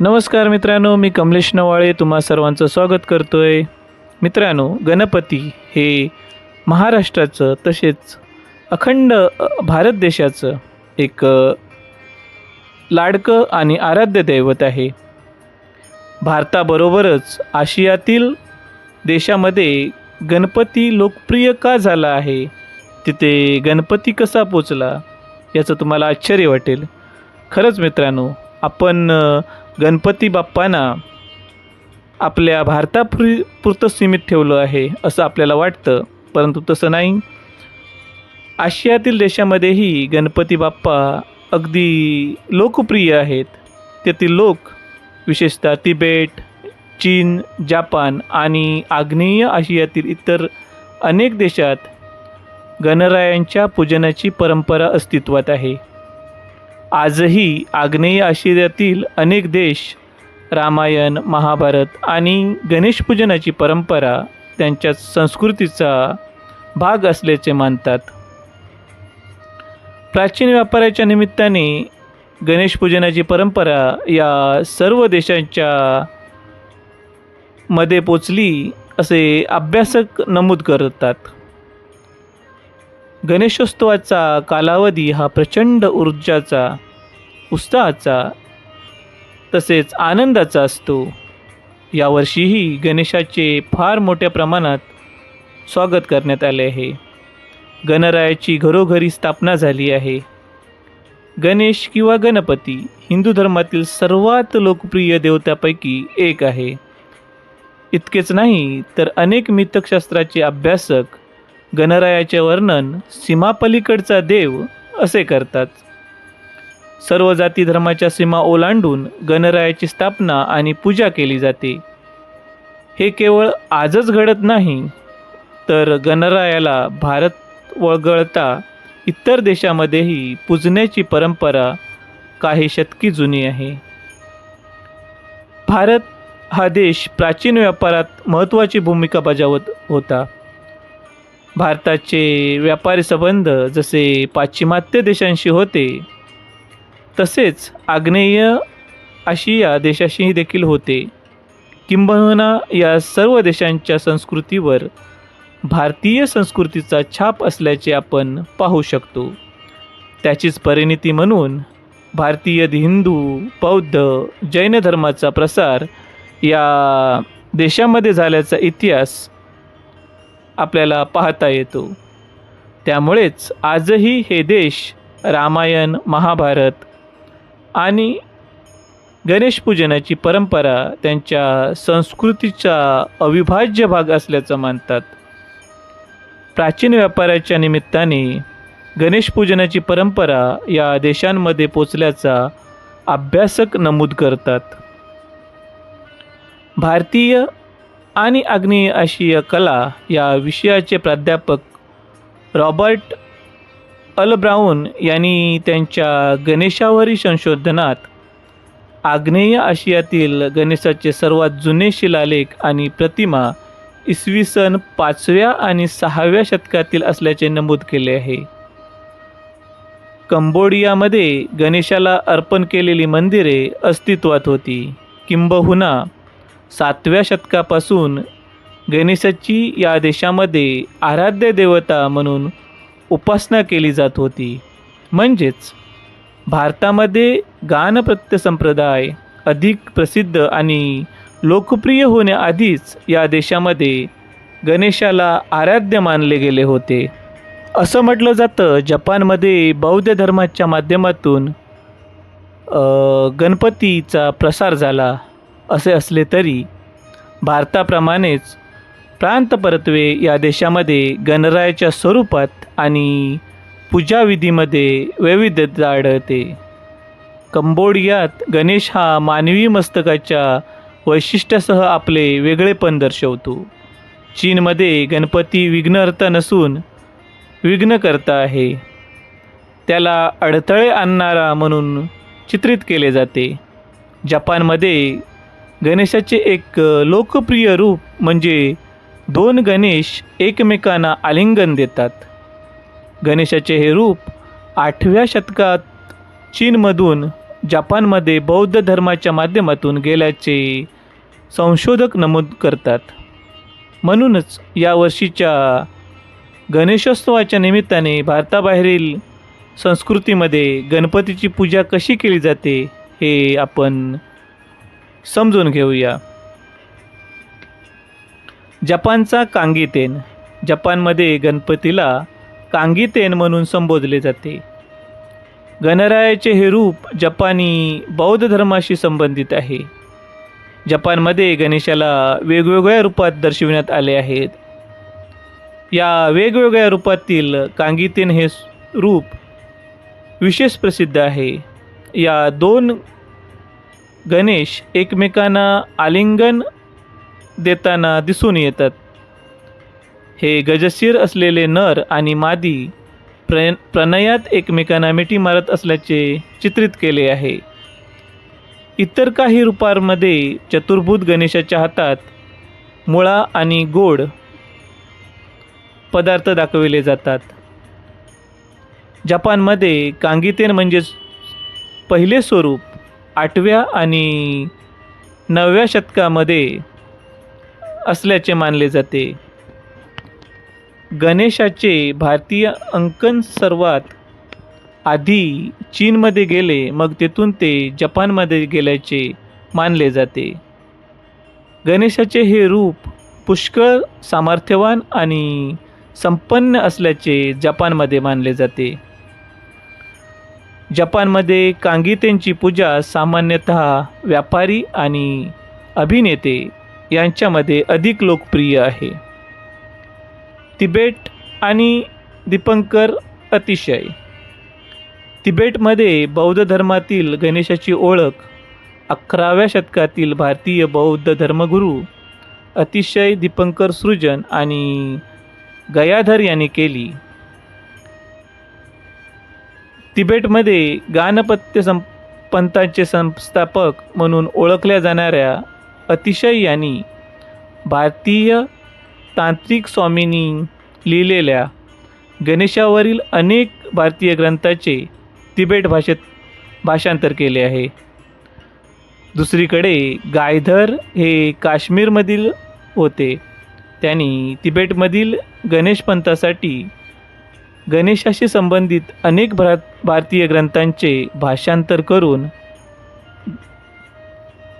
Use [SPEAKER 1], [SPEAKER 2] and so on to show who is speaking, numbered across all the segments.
[SPEAKER 1] नमस्कार मित्रांनो मी कमलेश नवाळे तुम्हा सर्वांचं स्वागत करतोय. मित्रांनो गणपती हे महाराष्ट्राचं तसेच अखंड भारत देशाचं एक लाडकं आणि आराध्य दैवत आहे. भारताबरोबरच आशियातील देशामध्ये गणपती लोकप्रिय का झाला आहे? तिथे गणपती कसा पोचला? याचं तुम्हाला आश्चर्य वाटेल. खरंच मित्रांनो आपण गणपती बाप्पांना आपल्या भारतापुरी पुरतं सीमित ठेवलं आहे असं आपल्याला वाटतं. परंतु तसं नाही. आशियातील देशामध्येही गणपती बाप्पा अगदी लोकप्रिय आहेत. तेथील लोक विशेषतः तिबेट चीन जापान आणि आग्नेय आशियातील इतर अनेक देशात गणरायांच्या पूजनाची परंपरा अस्तित्वात आहे. आजही आग्नेय आशियातील अनेक देश रामायण महाभारत आणि गणेशपूजनाची परंपरा त्यांच्या संस्कृतीचा भाग असल्याचे मानतात. प्राचीन व्यापाराच्या निमित्ताने गणेशपूजनाची परंपरा या सर्व देशांच्या मध्ये पोचली असे अभ्यासक नमूद करतात. गणेशोत्सवाचा कालावधी हा प्रचंड ऊर्जाचा उत्साहाचा तसेच आनंदाचा असतो. यावर्षीही गणेशाचे फार मोठ्या प्रमाणात स्वागत करण्यात आले आहे. गणरायाची घरोघरी स्थापना झाली आहे. गणेश किंवा गणपती हिंदू धर्मातील सर्वात लोकप्रिय देवतापैकी एक आहे. इतकेच नाही तर अनेक मितकशास्त्राचे अभ्यासक गणरायाचे वर्णन सीमापलीकडचा देव असे करतात. सर्व जाती धर्माच्या सीमा ओलांडून गणरायाची स्थापना आणि पूजा केली जाते. हे केवळ आजच घडत नाही तर गणरायाला भारत वगळता इतर देशामध्येही पूजण्याची परंपरा काही शतकी जुनी आहे. भारत हा देश प्राचीन व्यापारात महत्त्वाची भूमिका बजावत होता. भारताचे व्यापारी संबंध जसे पाश्चिमात्य देशांशी होते तसेच आग्नेय आशिया देशाशीही देखील होते. किंबहुना या सर्व देशांच्या संस्कृतीवर भारतीय संस्कृतीचा छाप असल्याचे आपण पाहू शकतो. त्याचीच परिणिती म्हणून भारतीय हिंदू बौद्ध जैन धर्माचा प्रसार या देशामध्ये झाल्याचा इतिहास आपल्याला पाहता येतो. त्यामुळेच आजही हे देश रामायण महाभारत आणि गणेशपूजनाची परंपरा त्यांच्या संस्कृतीचा अविभाज्य भाग असल्याचं मानतात. प्राचीन व्यापाराच्या निमित्ताने गणेशपूजनाची परंपरा या देशांमध्ये पोचल्याचा अभ्यासक नमूद करतात. भारतीय आणि आग्नेय आशिया कला या विषयाचे प्राध्यापक रॉबर्ट अल ब्राऊन यांनी त्यांच्या गणेशावरील संशोधनात आग्नेय आशियातील गणेशाचे सर्वात जुने शिलालेख आणि प्रतिमा इसवी सन पाचव्या आणि सहाव्या शतकातील असल्याचे नमूद केले आहे. कंबोडियामध्ये गणेशाला अर्पण केलेली मंदिरे अस्तित्वात होती. किंबहुना सातव्या शतकापासून गणेशाची या देशामध्ये आराध्य देवता म्हणून उपासना केली जात होती. म्हणजेच भारतामध्ये गानप्रत्य संप्रदाय अधिक प्रसिद्ध आणि लोकप्रिय होण्याआधीच या देशामध्ये गणेशाला आराध्य मानले गेले होते. असं म्हटलं जातं जपानमध्ये बौद्ध धर्माच्या माध्यमातून गणपतीचा प्रसार झाला. असे असले तरी भारताप्रमाणेच प्रांतपरत्वे या देशामध्ये गणरायाच्या स्वरूपात आणि पूजाविधीमध्ये वैविध्यता आढळते. कंबोडियात गणेश हा मानवी मस्तकाच्या वैशिष्ट्यासह आपले वेगळेपण दर्शवतो. चीनमध्ये गणपती विघ्नहर्ता नसून विघ्नकर्ता आहे. त्याला अडथळे आणणारा म्हणून चित्रित केले जाते. जपानमध्ये गणेशाचे एक लोकप्रिय रूप म्हणजे दोन गणेश एकमेकांना आलिंगन देतात. गणेशाचे हे रूप आठव्या शतकात चीनमधून जपानमध्ये बौद्ध धर्माच्या माध्यमातून गेल्याचे संशोधक नमूद करतात. म्हणूनच या वर्षीच्या गणेशोत्सवाच्या निमित्ताने भारताबाहेरील संस्कृतीमध्ये गणपतीची पूजा कशी केली जाते हे आपण समजून घेऊया. जपानचा कांगीतेन. जपानमध्ये गणपतीला कांगीतेन म्हणून संबोधले जाते. गणरायाचे हे रूप जपानी बौद्ध धर्माशी संबंधित आहे. जपानमध्ये गणेशाला वेगवेगळ्या रूपात दर्शविण्यात आले आहेत. या वेगवेगळ्या रूपातील कांगीतेन हे रूप विशेष प्रसिद्ध आहे. या दोन गणेश एकमेकांना आलिंगन देताना दिसून येतात. हे गजशीर असलेले नर आणि मादी प्र प्रणयात एकमेकांना मिठी मारत असल्याचे चित्रित केले आहे. इतर काही रूपांमध्ये चतुर्भुत गणेशाच्या हातात मुळा आणि गोड पदार्थ दाखविले जातात. जपानमध्ये कांगितेन म्हणजेच पहिले स्वरूप आठव्या आणि नवव्या शतकामध्ये असल्याचे मानले जाते. गणेशाचे भारतीय अंकन सर्वात आधी चीनमध्ये गेले मग तेथून ते जपानमध्ये गेल्याचे मानले जाते. गणेशाचे हे रूप पुष्कळ सामर्थ्यवान आणि संपन्न असल्याचे जपानमध्ये मानले जाते. जपानमध्ये कांगितेंची पूजा सामान्यतः व्यापारी आणि अभिनेते यांच्यामध्ये अधिक लोकप्रिय आहे. तिबेट आणि दीपंकर अतिशय. तिबेटमध्ये बौद्ध धर्मातील गणेशाची ओळख अकराव्या शतकातील भारतीय बौद्ध धर्मगुरू अतिशय दीपंकर सृजन आणि गयाधर यांनी केली. तिबेटमध्ये गानपत्य सं पंथाचे संस्थापक म्हणून ओळखल्या जाणाऱ्या अतिशय यांनी भारतीय तांत्रिक स्वामींनी लिहिलेल्या गणेशावरील अनेक भारतीय ग्रंथाचे तिबेट भाषेत भाषांतर केले आहे. दुसरीकडे गायधर हे काश्मीरमधील होते. त्यांनी तिबेटमधील गणेश पंथासाठी गणेशाशी संबंधित अनेक भार भारतीय ग्रंथांचे भाषांतर करून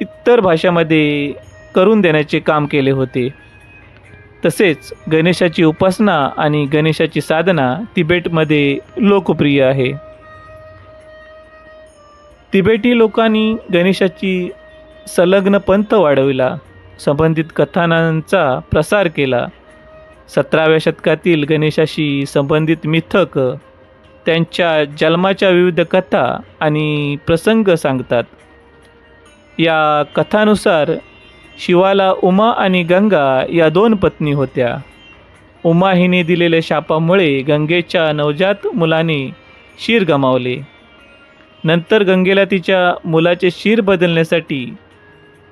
[SPEAKER 1] इतर भाषामध्ये करून देण्याचे काम केले होते. तसेच गणेशाची उपासना आणि गणेशाची साधना तिबेटमध्ये लोकप्रिय आहे. तिबेटी लोकांनी गणेशाची संलग्न पंथ वाढविला संबंधित कथानांचा प्रसार केला. सतराव्या शतकातील गणेशाशी संबंधित मिथक त्यांच्या जन्माच्या विविध कथा आणि प्रसंग सांगतात. या कथानुसार शिवाला उमा आणि गंगा या दोन पत्नी होत्या. उमा हिने दिलेल्या शापामुळे गंगेच्या नवजात मुलाने शिर गमावले. नंतर गंगेला तिच्या मुलाचे शिर बदलण्यासाठी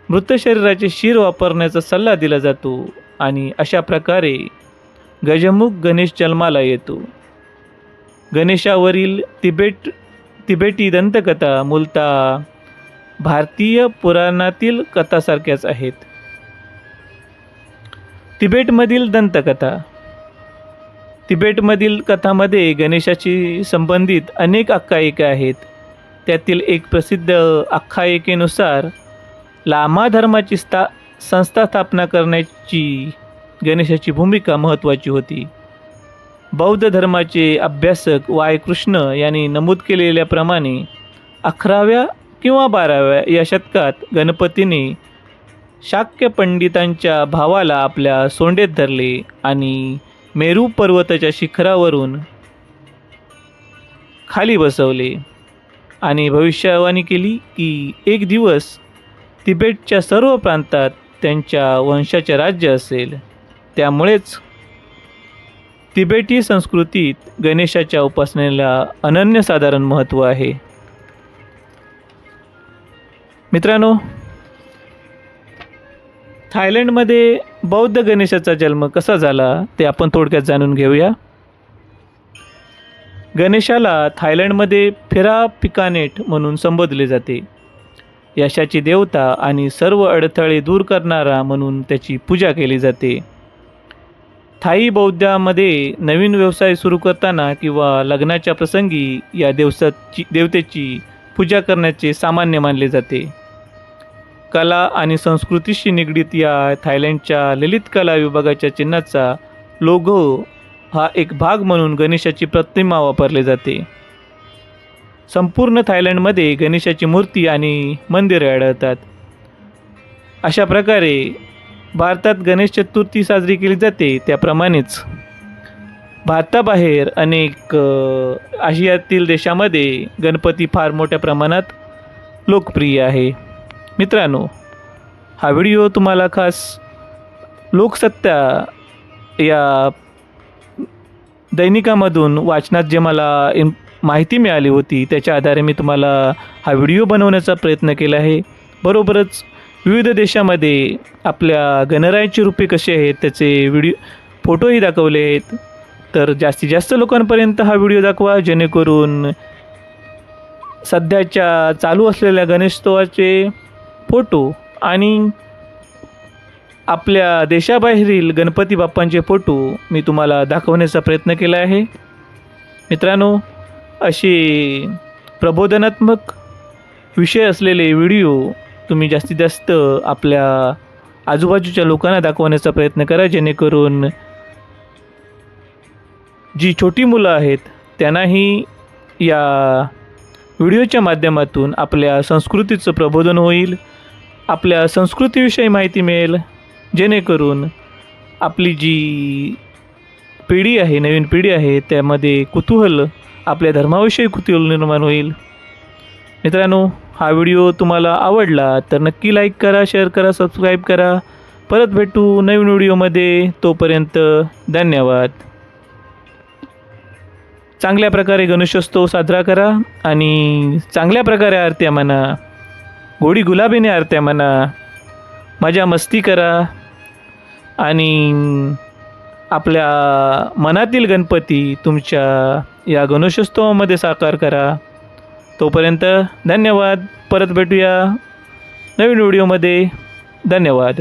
[SPEAKER 1] मृत शरीराचे शिर वापरण्याचा सल्ला दिला जातो आणि अशा प्रकारे गजमुख गणेश जन्माला येतो. गणेशावरील तिबेट तिबेटी दंतकथा मूलतः भारतीय पुराणातील कथासारख्याच आहेत. तिबेटमधील दंतकथा. तिबेटमधील कथामध्ये गणेशाशी संबंधित अनेक आख्यायिका आहेत. त्यातील एक प्रसिद्ध आख्यायिकेनुसार लामा धर्माची स्था संस्था स्थापना करण्याची गणेशाची भूमिका महत्त्वाची होती. बौद्ध धर्माचे अभ्यासक वाय. कृष्ण यांनी नमूद केलेल्याप्रमाणे अकराव्या किंवा बाराव्या या शतकात गणपतीने शाक्य पंडितांच्या भावाला आपल्या सोंडेत धरले आणि मेरू पर्वताच्या शिखरावरून खाली बसवले आणि भविष्यवाणी केली की एक दिवस तिबेटच्या सर्व प्रांतात त्यांच्या वंशाचे राज्य असेल. त्यामुळेच तिबेटी संस्कृतीत गणेशाच्या उपासनेला अनन्यसाधारण महत्त्व आहे. मित्रांनो थायलंडमध्ये बौद्ध गणेशाचा जन्म कसा झाला ते आपण थोडक्यात जाणून घेऊया. गणेशाला थायलंडमध्ये फेरा पिकानेट म्हणून संबोधले जाते. यशाची देवता आणि सर्व अडथळे दूर करणारा म्हणून त्याची पूजा केली जाते. थाई बौद्धामध्ये नवीन व्यवसाय सुरू करताना किंवा लग्नाच्या प्रसंगी या दिवसाची देवतेची पूजा करण्याचे सामान्य मानले जाते. कला आणि संस्कृतीशी निगडीत या थायलंडच्या ललित कला विभागाच्या चिन्हाचा लोगो हा एक भाग म्हणून गणेशाची प्रतिमा वापरली जाते. संपूर्ण थायलंडमध्ये गणेशाची मूर्ती आणि मंदिरे आढळतात. अशा प्रकारे भारतात गणेश चतुर्थी साजरी केली जाते त्याप्रमाणेच भारताबाहेर अनेक आशियातील देशामध्ये गणपती फार मोठ्या प्रमाणात लोकप्रिय आहे. मित्रांनो हा व्हिडिओ तुम्हाला खास लोकसत्ता या दैनिकामधून वाचनात जे मला इम माहिती मिळाली होती त्याच्या आधारे मी तुम्हाला हा व्हिडिओ बनवण्याचा प्रयत्न केला आहे. बरोबरच विविध देशामध्ये आपल्या गणरायाची रूपे कशी आहेत त्याचे व्हिडिओ फोटोही दाखवले आहेत. तर जास्तीत जास्त लोकांपर्यंत हा व्हिडिओ दाखवा जेणेकरून सध्याच्या चालू असलेल्या गणेशोत्सवाचे फोटो आणि आपल्या देशाबाहेरील गणपती बाप्पांचे फोटो मी तुम्हाला दाखवण्याचा प्रयत्न केला आहे. मित्रांनो असे प्रबोधनात्मक विषय असलेले व्हिडिओ तुम्ही जास्तीत जास्त आपल्या आजूबाजूच्या लोकांना दाखवण्याचा प्रयत्न करा जेणेकरून जी छोटी मुलं आहेत त्यांनाही या व्हिडिओच्या माध्यमातून आपल्या संस्कृतीचं प्रबोधन होईल आपल्या संस्कृतीविषयी माहिती मिळेल जेणेकरून आपली जी पिढी आहे नवीन पिढी आहे त्यामध्ये कुतूहल आपल्या धर्माविषयी कुतूहल निर्माण होईल. मित्रांनो हा व्हिडिओ तुम्हाला आवडला तर नक्की लाईक करा शेअर करा सबस्क्राईब करा. परत भेटू नवीन व्हिडिओमध्ये. तोपर्यंत धन्यवाद. चांगल्या प्रकारे गणेशोत्सव साजरा करा आणि चांगल्या प्रकारे आरत्या म्हणा गोडी गुलाबीने आरत्या म्हणा मजा मस्ती करा. आणि आपल्या मनातील गणपती तुमच्या या गणेशोत्सवामध्ये साकार करा. तोपर्यंत धन्यवाद. परत भेटूया नवीन व्हिडिओमध्ये. धन्यवाद.